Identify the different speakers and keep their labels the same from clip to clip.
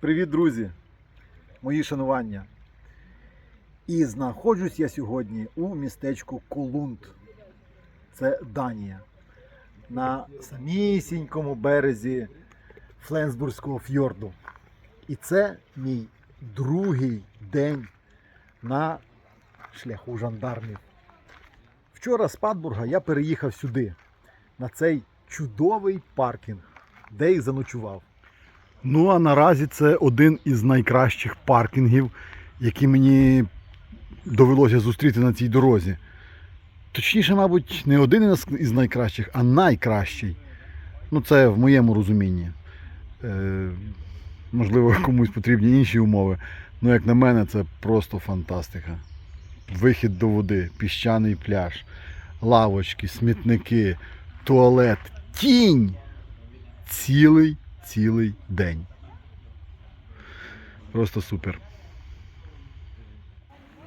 Speaker 1: Привіт, друзі! Мої шанування. І знаходжусь я сьогодні у містечку Колунд. Це Данія. На самісінькому березі Фленсбурзького фьорду. І це мій другий день на шляху жандармів. Вчора з Падбурга я переїхав сюди, на цей чудовий паркінг, де і заночував.
Speaker 2: Ну а наразі це один із найкращих паркінгів, які мені довелося зустріти на цій дорозі. Точніше, мабуть, не один із- найкращих, а найкращий. Ну, це в моєму розумінні. Е, можливо, комусь потрібні інші умови. Ну, як на мене, це просто фантастика. Вихід до води, піщаний пляж, лавочки, смітники, туалет, тінь. Цілий цілий день. Просто супер.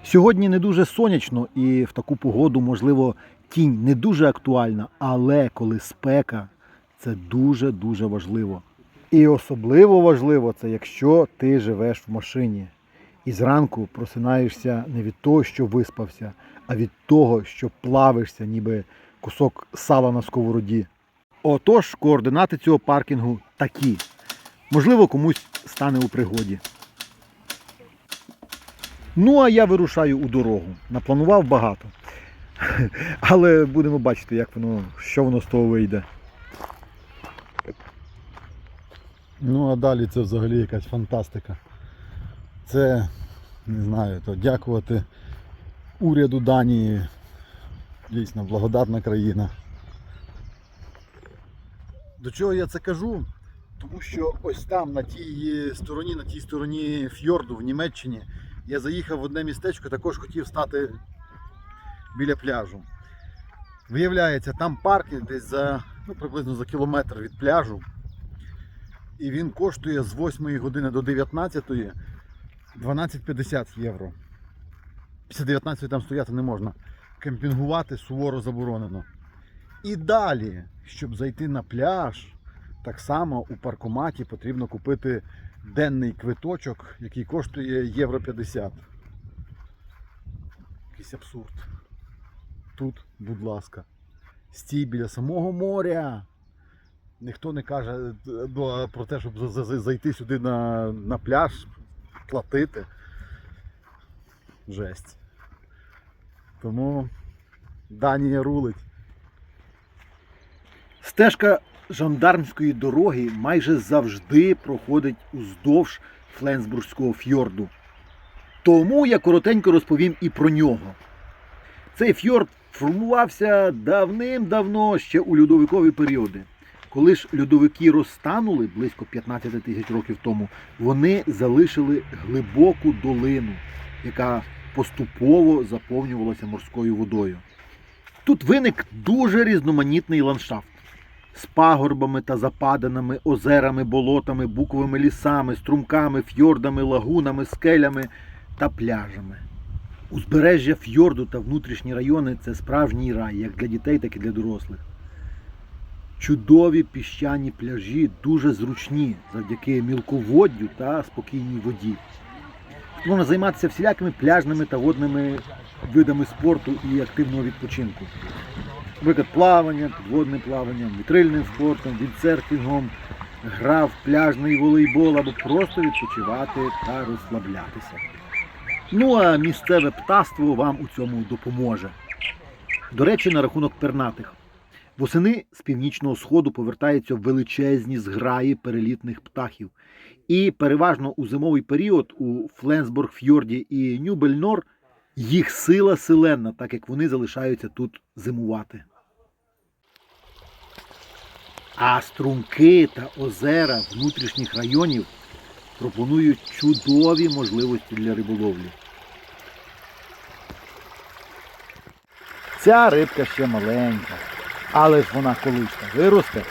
Speaker 1: Сьогодні не дуже сонячно і в таку погоду, можливо, тінь не дуже актуальна, але коли спека, це дуже-дуже важливо. І особливо важливо це, якщо ти живеш в машині. І зранку просинаєшся не від того, що виспався, а від того, що плавишся, ніби кусок сала на сковороді. Отож, координати цього паркінгу такі. Можливо, комусь стане у пригоді. Ну, а я вирушаю у дорогу. Напланував багато. Але будемо бачити, як воно, що воно з того вийде.
Speaker 2: Ну а далі це взагалі якась фантастика. Це, не знаю, то дякувати уряду Данії. Дійсно, благодатна країна. До чого я це кажу? Тому що ось там, на тій стороні, на тій стороні фьорду в Німеччині, я заїхав в одне містечко, також хотів стати біля пляжу. Виявляється, там паркінг десь за ну, приблизно за кілометр від пляжу. І він коштує з 8 години до 19 12,50 євро. Після 19 там стояти не можна. Кемпінгувати суворо заборонено. І далі, щоб зайти на пляж, так само у паркоматі потрібно купити денний квиточок, який коштує євро 50. Якийсь абсурд. Тут, будь ласка, стій біля самого моря. Ніхто не каже ну, про те, щоб за- за- зайти сюди на, на пляж, платити. Жесть. Тому Данія рулить.
Speaker 1: Стежка жандармської дороги майже завжди проходить уздовж Фленсбурзького фьорду. Тому я коротенько розповім і про нього. Цей фьорд формувався давним-давно ще у льодовикові періоди. Коли ж льодовики розтанули близько 15 тисяч років тому, вони залишили глибоку долину, яка поступово заповнювалася морською водою. Тут виник дуже різноманітний ландшафт з пагорбами та западинами, озерами, болотами, буковими лісами, струмками, фьордами, лагунами, скелями та пляжами. Узбережжя фьорду та внутрішні райони це справжній рай, як для дітей, так і для дорослих. Чудові піщані пляжі дуже зручні завдяки мілководдю та спокійній воді. Тут можна займатися всілякими пляжними та водними видами спорту і активного відпочинку. Наприклад, плавання, підводним плаванням, вітрильним спортом, віндсерфінгом, гра в пляжний волейбол або просто відпочивати та розслаблятися. Ну а місцеве птаство вам у цьому допоможе. До речі, на рахунок пернатих. Восени з північного сходу повертаються величезні зграї перелітних птахів. І переважно у зимовий період у Фленсбург-фьорді і Нюбельнор їх сила селенна, так як вони залишаються тут зимувати. А струмки та озера внутрішніх районів пропонують чудові можливості для риболовлі. Ця рибка ще маленька, але ж вона колись виросте.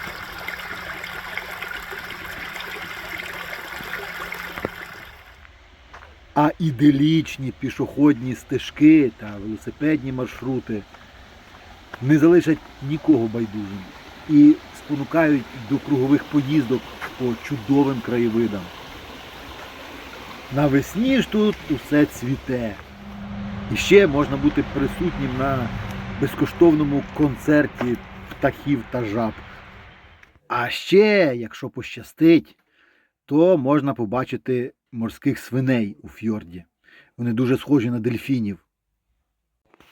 Speaker 1: А іделічні пішохідні стежки та велосипедні маршрути не залишать нікого байдужим і спонукають до кругових поїздок по чудовим краєвидам. Навесні ж тут усе цвіте. І ще можна бути присутнім на безкоштовному концерті птахів та жаб. А ще, якщо пощастить, то можна побачити морських свиней у фьорді. Вони дуже схожі на дельфінів.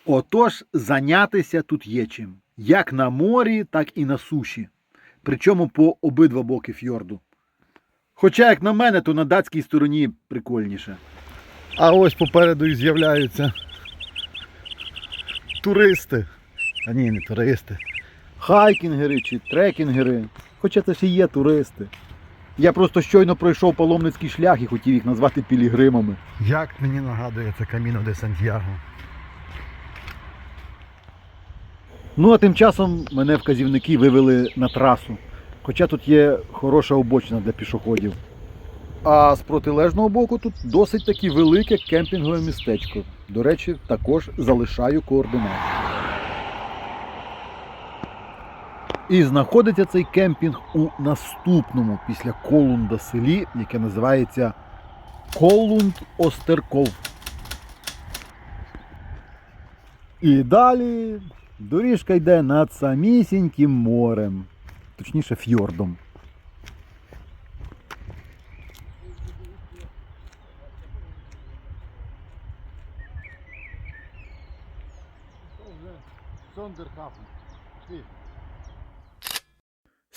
Speaker 1: Отож, зайнятися тут є чим. Як на морі, так і на суші. Причому по обидва боки фьорду. Хоча, як на мене, то на датській стороні прикольніше.
Speaker 2: А ось попереду і з'являються туристи. А ні, не туристи.
Speaker 1: Хайкінгери чи трекінгери. Хоча це ж і є туристи. Я просто щойно пройшов паломницький шлях і хотів їх назвати пілігримами.
Speaker 2: Як мені нагадує це Каміно де Сантьяго.
Speaker 1: Ну а тим часом мене вказівники вивели на трасу. Хоча тут є хороша обочина для пішоходів. А з протилежного боку тут досить таки велике кемпінгове містечко. До речі, також залишаю координати. І знаходиться цей кемпінг у наступному після Колунда селі, яке називається Колунд Остерков. І далі доріжка йде над самісіньким морем, точніше фьордом.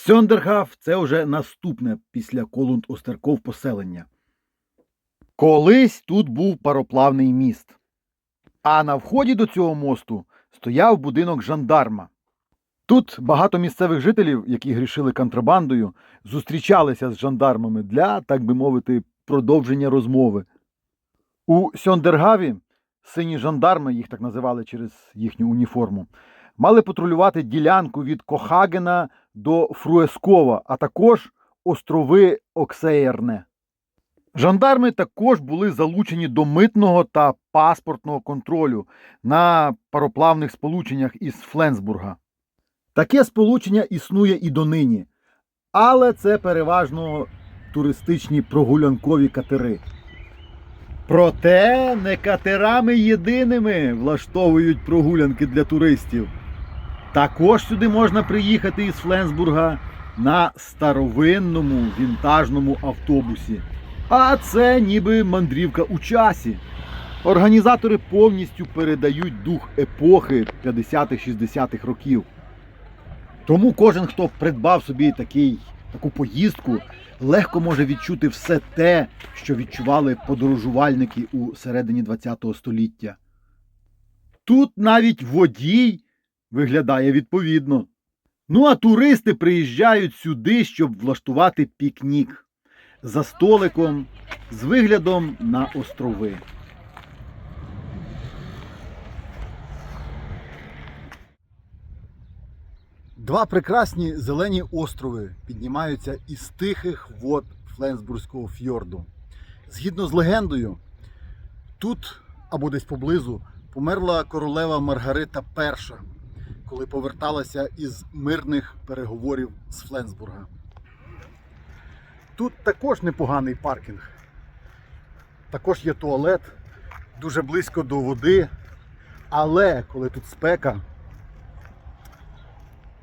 Speaker 1: Сьондергаф це вже наступне після Колунд Остерков поселення. Колись тут був пароплавний міст. А на вході до цього мосту стояв будинок жандарма. Тут багато місцевих жителів, які грішили контрабандою, зустрічалися з жандармами для, так би мовити, продовження розмови. У Сьондергаві сині жандарми, їх так називали через їхню уніформу, мали патрулювати ділянку від Кохагена до Фруескова, а також острови Оксеєрне. Жандарми також були залучені до митного та паспортного контролю на пароплавних сполученнях із Фленсбурга. Таке сполучення існує і донині, але це переважно туристичні прогулянкові катери. Проте не катерами єдиними влаштовують прогулянки для туристів. Також сюди можна приїхати із Фленсбурга на старовинному вінтажному автобусі. А це ніби мандрівка у часі. Організатори повністю передають дух епохи 50-60-х років. Тому кожен, хто придбав собі такий, таку поїздку, легко може відчути все те, що відчували подорожувальники у середині ХХ століття. Тут навіть водій виглядає відповідно. Ну а туристи приїжджають сюди, щоб влаштувати пікнік за столиком з виглядом на острови. Два прекрасні зелені острови піднімаються із тихих вод Фленсбурзького фьорду. Згідно з легендою, тут або десь поблизу померла королева Маргарита І, коли поверталася із мирних переговорів з Фленсбурга. Тут також непоганий паркінг. Також є туалет, дуже близько до води. Але коли тут спека,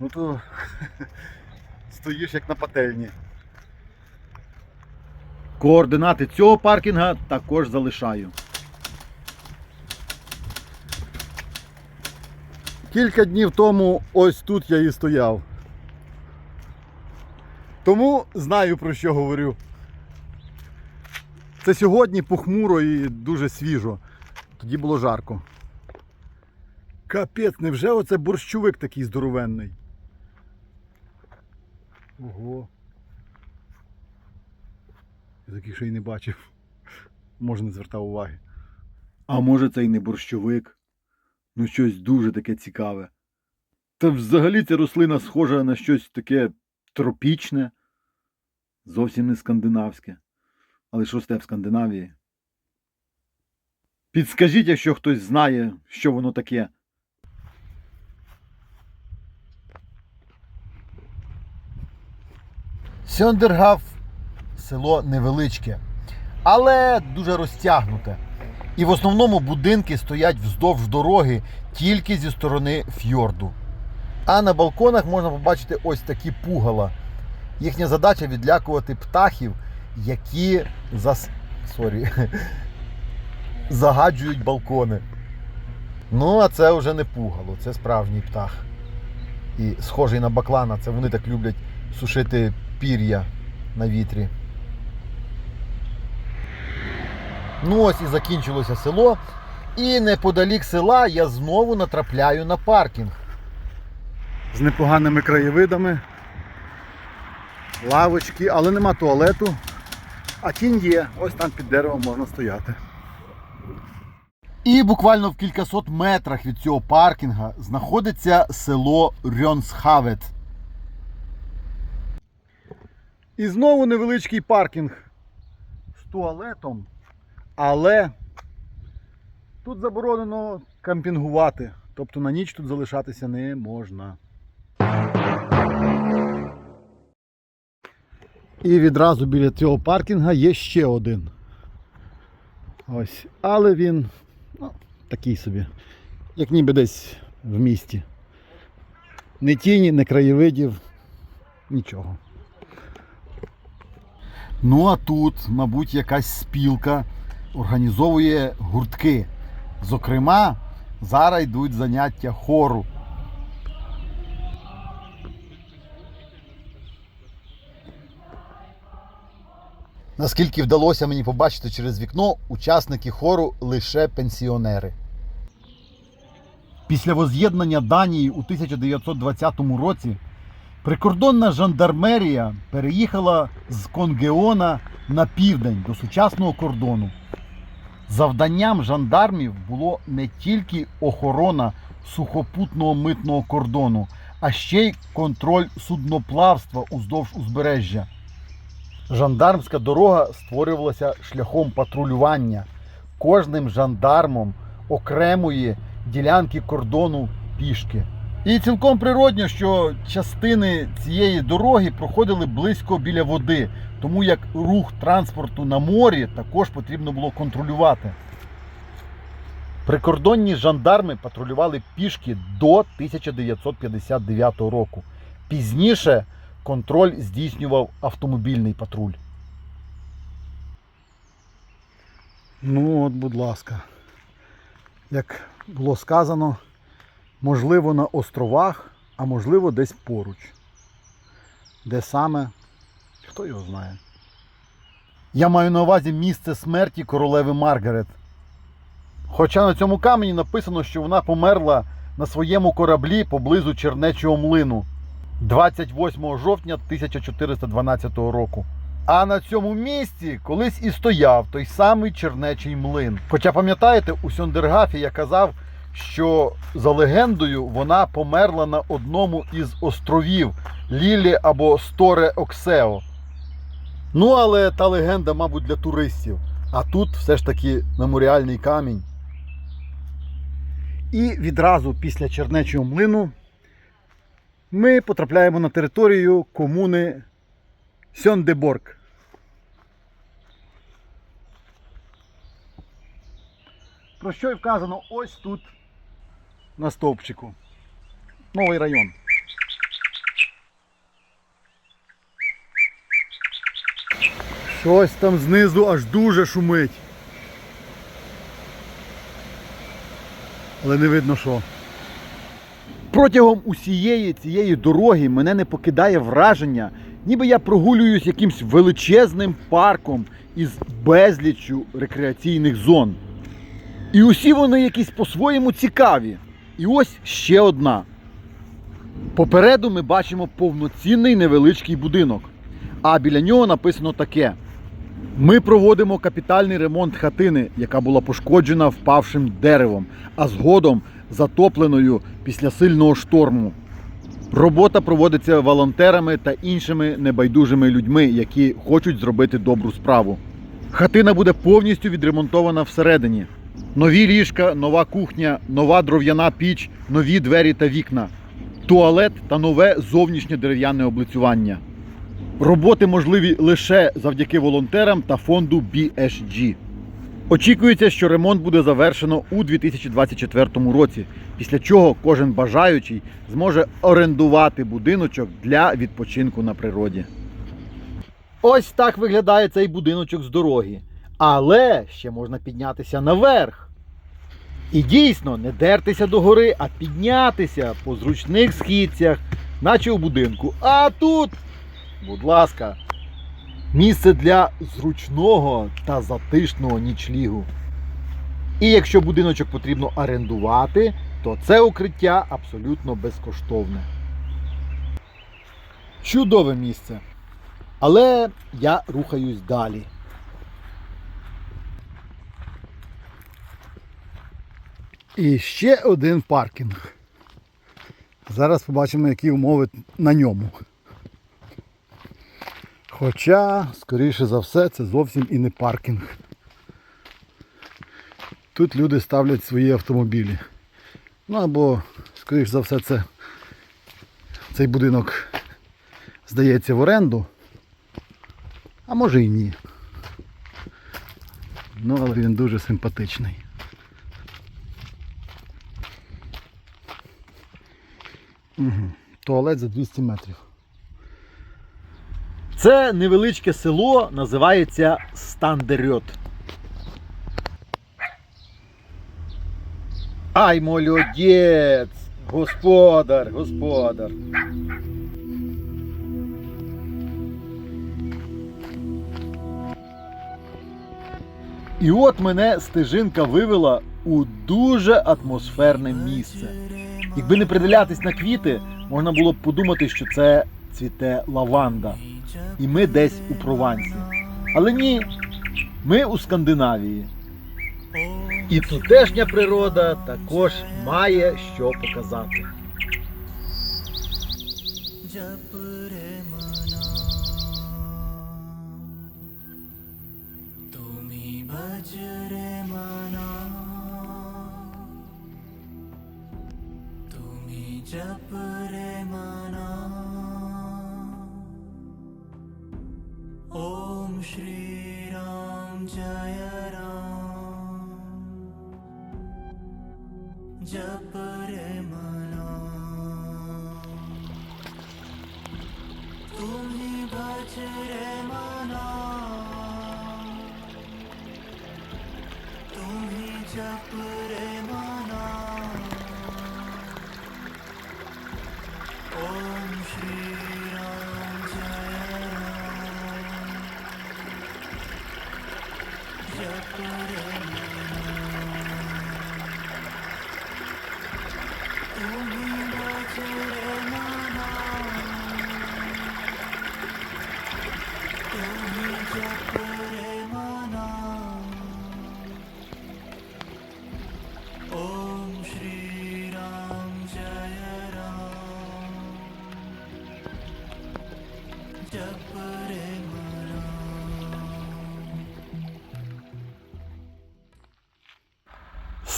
Speaker 1: ну то стоїш як на пательні. Координати цього паркінга також залишаю. Кілька днів тому ось тут я і стояв. Тому знаю про що говорю. Це сьогодні похмуро і дуже свіжо. Тоді було жарко. Капець, невже оце борщовик такий здоровенний? Ого. Я таких ще й не бачив. Може не звертав уваги. А може це й не борщовик? Ну щось дуже таке цікаве. Та взагалі ця рослина схожа на щось таке тропічне, зовсім не скандинавське. Але що росте в Скандинавії? Підскажіть, якщо хтось знає, що воно таке. Сьондергав село невеличке, але дуже розтягнуте. І в основному будинки стоять вздовж дороги тільки зі сторони фьорду. А на балконах можна побачити ось такі пугала. Їхня задача відлякувати птахів, які зас... Сорі. загаджують балкони. Ну, а це вже не пугало, це справжній птах. І схожий на баклана, це вони так люблять сушити пір'я на вітрі. Ну ось і закінчилося село. І неподалік села я знову натрапляю на паркінг.
Speaker 2: З непоганими краєвидами. Лавочки, але нема туалету. А тінь є, ось там під деревом можна стояти.
Speaker 1: І буквально в кількасот метрах від цього паркінга знаходиться село Рьонсхавет.
Speaker 2: І знову невеличкий паркінг з туалетом. Але тут заборонено кампінгувати. Тобто на ніч тут залишатися не можна. І відразу біля цього паркінга є ще один. Ось. Але він ну, такий собі, як ніби десь в місті. Не тіні, не краєвидів, нічого.
Speaker 1: Ну а тут, мабуть, якась спілка організовує гуртки. Зокрема, зараз йдуть заняття хору. Наскільки вдалося мені побачити через вікно, учасники хору лише пенсіонери. Після воз'єднання Данії у 1920 році прикордонна жандармерія переїхала з Конгеона на південь до сучасного кордону. Завданням жандармів було не тільки охорона сухопутного митного кордону, а ще й контроль судноплавства уздовж узбережжя. Жандармська дорога створювалася шляхом патрулювання кожним жандармом окремої ділянки кордону пішки. І цілком природньо, що частини цієї дороги проходили близько біля води, тому як рух транспорту на морі також потрібно було контролювати. Прикордонні жандарми патрулювали пішки до 1959 року. Пізніше контроль здійснював автомобільний патруль.
Speaker 2: Ну от, будь ласка. Як було сказано, можливо на островах, а можливо десь поруч. Де саме, хто його знає.
Speaker 1: Я маю на увазі місце смерті королеви Маргарет. Хоча на цьому камені написано, що вона померла на своєму кораблі поблизу Чернечого млину 28 жовтня 1412 року. А на цьому місці колись і стояв той самий Чернечий млин. Хоча пам'ятаєте, у Сьондергафі я казав, що за легендою вона померла на одному із островів Лілі або Сторе Оксео. Ну, але та легенда, мабуть, для туристів. А тут все ж таки меморіальний камінь.
Speaker 2: І відразу після Чернечого млину ми потрапляємо на територію комуни Сьондеборг. Про що й вказано ось тут на стовпчику. Новий район. Щось там знизу аж дуже шумить. Але не видно що.
Speaker 1: Протягом усієї цієї дороги мене не покидає враження, ніби я прогулююсь якимсь величезним парком із безліччю рекреаційних зон. І усі вони якісь по-своєму цікаві. І ось ще одна. Попереду ми бачимо повноцінний невеличкий будинок. А біля нього написано таке: ми проводимо капітальний ремонт хатини, яка була пошкоджена впавшим деревом, а згодом затопленою після сильного шторму. Робота проводиться волонтерами та іншими небайдужими людьми, які хочуть зробити добру справу. Хатина буде повністю відремонтована всередині. Нові ліжка, нова кухня, нова дров'яна піч, нові двері та вікна, туалет та нове зовнішнє дерев'яне облицювання. Роботи можливі лише завдяки волонтерам та фонду BSG. Очікується, що ремонт буде завершено у 2024 році, після чого кожен бажаючий зможе орендувати будиночок для відпочинку на природі. Ось так виглядає цей будиночок з дороги. Але ще можна піднятися наверх. І дійсно не дертися до гори, а піднятися по зручних східцях, наче у будинку. А тут, будь ласка, місце для зручного та затишного нічлігу. І якщо будиночок потрібно орендувати, то це укриття абсолютно безкоштовне. Чудове місце. Але я рухаюсь далі.
Speaker 2: І ще один паркінг. Зараз побачимо, які умови на ньому. Хоча, скоріше за все, це зовсім і не паркінг. Тут люди ставлять свої автомобілі. Ну або, скоріше за все, це цей будинок здається в оренду. А може і ні. Ну, але він дуже симпатичний. Угу. Туалет за 200 метрів.
Speaker 1: Це невеличке село називається Стандерьот. Ай, молодець! Господар, господар. І от мене стежинка вивела у дуже атмосферне місце. Якби не придивлятись на квіти, можна було б подумати, що це цвіте лаванда. І ми десь у Провансі. Але ні, ми у Скандинавії. І тутешня природа також має що показати.
Speaker 3: Thank. जप रे मना ओम श्री राम जय राम जप रे मना तुम्ही भज रे मना तुम्ही जप रे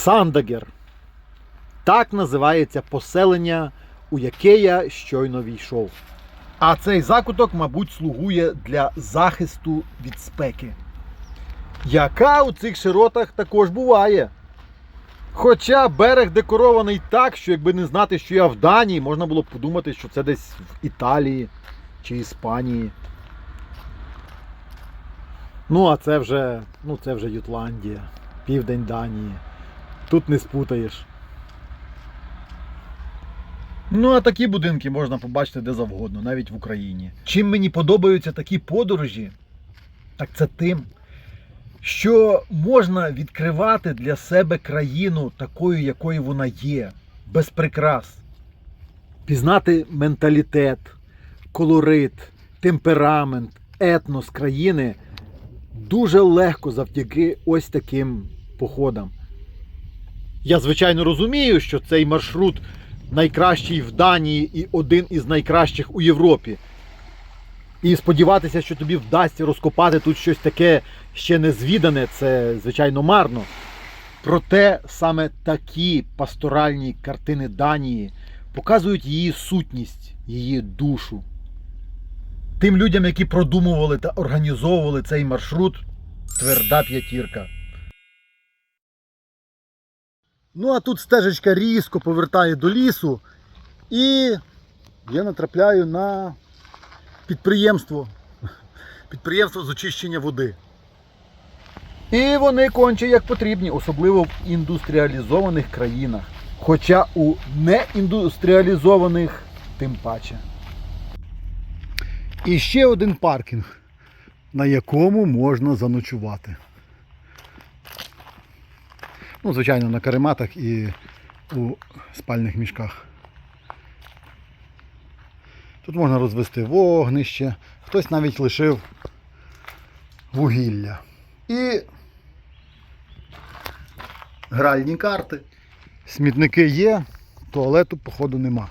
Speaker 1: Сандагер. Так називається поселення, у яке я щойно війшов. А цей закуток, мабуть, слугує для захисту від спеки. Яка у цих широтах також буває. Хоча берег декорований так, що якби не знати, що я в Данії, можна було б подумати, що це десь в Італії чи Іспанії. Ну, а це вже, ну, це вже Ютландія, південь Данії. Тут не спутаєш. Ну, а такі будинки можна побачити де завгодно, навіть в Україні. Чим мені подобаються такі подорожі, так це тим, що можна відкривати для себе країну такою, якою вона є, без прикрас. Пізнати менталітет, колорит, темперамент, етнос країни дуже легко завдяки ось таким походам. Я, звичайно, розумію, що цей маршрут найкращий в Данії і один із найкращих у Європі. І сподіватися, що тобі вдасться розкопати тут щось таке ще незвідане, це, звичайно, марно. Проте саме такі пасторальні картини Данії показують її сутність, її душу. Тим людям, які продумували та організовували цей маршрут, тверда п'ятірка.
Speaker 2: Ну а тут стежечка різко повертає до лісу, і я натрапляю на підприємство. Підприємство з очищення води.
Speaker 1: І вони конче як потрібні, особливо в індустріалізованих країнах. Хоча у неіндустріалізованих тим паче.
Speaker 2: І ще один паркінг, на якому можна заночувати. Ну, звичайно, на карематах і у спальних мішках. Тут можна розвести вогнище, хтось навіть лишив вугілля. І гральні карти. Смітники є, туалету, походу, нема.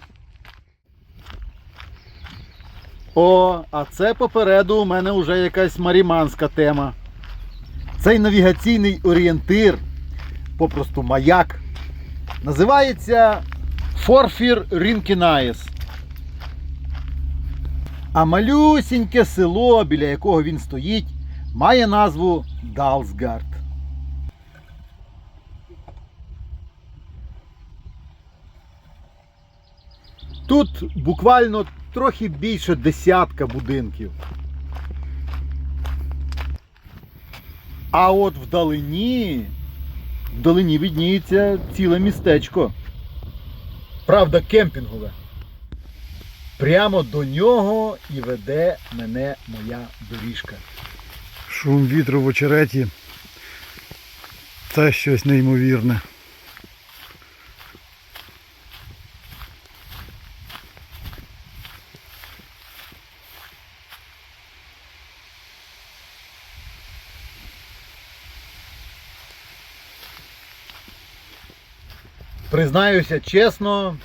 Speaker 1: О, а це попереду у мене вже якась маріманська тема. Цей навігаційний орієнтир, попросту маяк, називається Форфір Рінкінаєс. А малюсіньке село, біля якого він стоїть, має назву Далсгард. Тут буквально трохи більше десятка будинків. А от вдалині, вдалині відніється ціле містечко. Правда, кемпінгове. Прямо до нього і веде мене моя доріжка.
Speaker 2: Шум вітру в очереті. Це щось неймовірне.
Speaker 1: Признаюся чесно,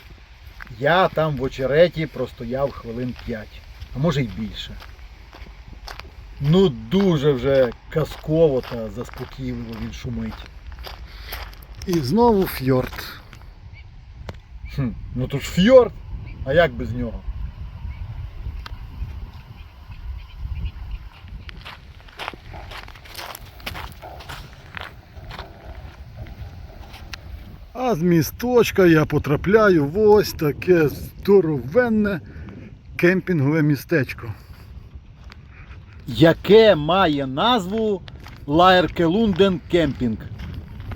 Speaker 1: я там в очереті простояв хвилин 5, а може й більше. Ну дуже вже казково та заспокійливо він шумить.
Speaker 2: І знову фьорд.
Speaker 1: Хм, ну тут ж фьорд, а як без нього?
Speaker 2: А з місточка я потрапляю в ось таке здоровенне кемпінгове містечко.
Speaker 1: яке має назву Лаеркелунден Кемпінг.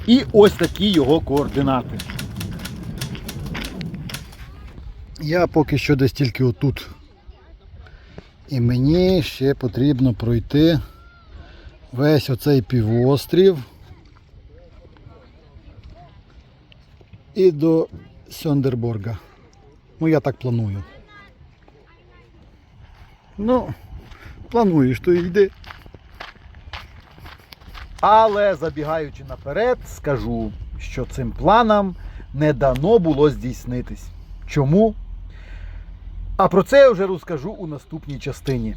Speaker 1: І ось такі його координати.
Speaker 2: Я поки що десь тільки отут. І мені ще потрібно пройти весь оцей півострів і до Сьондерборга. Ну я так планую. Ну, плануєш, то йди.
Speaker 1: Але забігаючи наперед, скажу, що цим планам не дано було здійснитись. Чому? А про це я вже розкажу у наступній частині.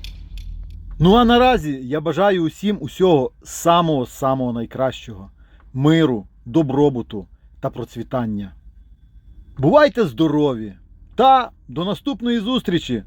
Speaker 1: Ну а наразі я бажаю усім усього самого-самого найкращого: миру, добробуту та процвітання. Бувайте здорові! Та до наступної зустрічі!